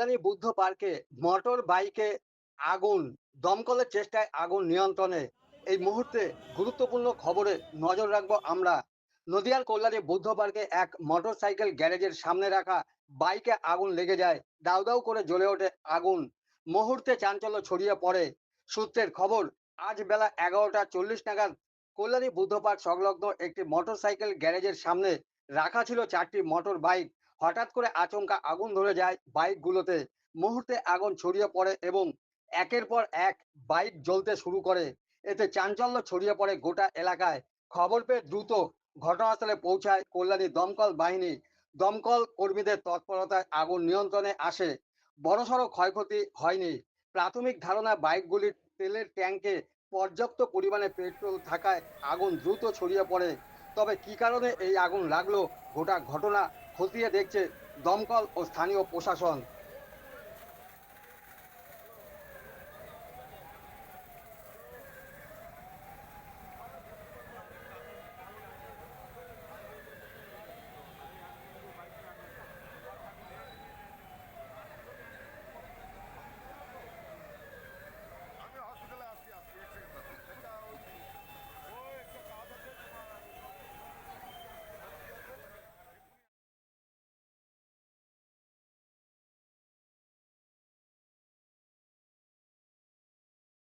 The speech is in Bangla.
কল্যাণী বুদ্ধ পার্কে মোটর বাইকে আগুন, দমকলের চেষ্টায় আগুন নিয়ন্ত্রণে। এই মুহূর্তে গুরুত্বপূর্ণ খবরে নজর রাখব আমরা। নদিয়ার কল্যাণী বুদ্ধ পার্কে এক মোটর সাইকেল গ্যারেজের সামনে রাখা বাইকে আগুন লেগে যায়। দাউ দাউ করে জ্বলে ওঠে আগুন। মুহূর্তে চাঞ্চল্য ছড়িয়ে পড়ে। সূত্রের খবর, আজ বেলা এগারোটা চল্লিশ নাগাদ কল্যাণী বুদ্ধ পার্ক সংলগ্ন একটি মোটর সাইকেল গ্যারেজের সামনে রাখা ছিল চারটি মোটর বাইক। হঠাৎ করে আচমকা আগুন ধরে যায় বাইকগুলোতে। মুহূর্তে আগুন ছড়িয়ে পড়ে এবং একের পর এক বাইক জ্বলতে শুরু করে। এতে চাঞ্চল্য ছড়িয়ে পড়ে গোটা এলাকায়। খবর পেয়ে দ্রুত ঘটনাস্থলে পৌঁছায় কল্যাণী দমকল বাহিনী। দমকল কর্মীদের তৎপরতায় আগুন নিয়ন্ত্রণে আসে। বড়সড় ক্ষয়ক্ষতি হয়নি। প্রাথমিক ধারণা, বাইকগুলির তেলের ট্যাঙ্কে পর্যাপ্ত পরিমাণে পেট্রোল থাকায় আগুন দ্রুত ছড়িয়ে পড়ে। তবে কি কারণে এই আগুন লাগল? গোটা ঘটনা খতিয়ে দেখছে দমকল ও স্থানীয় প্রশাসন।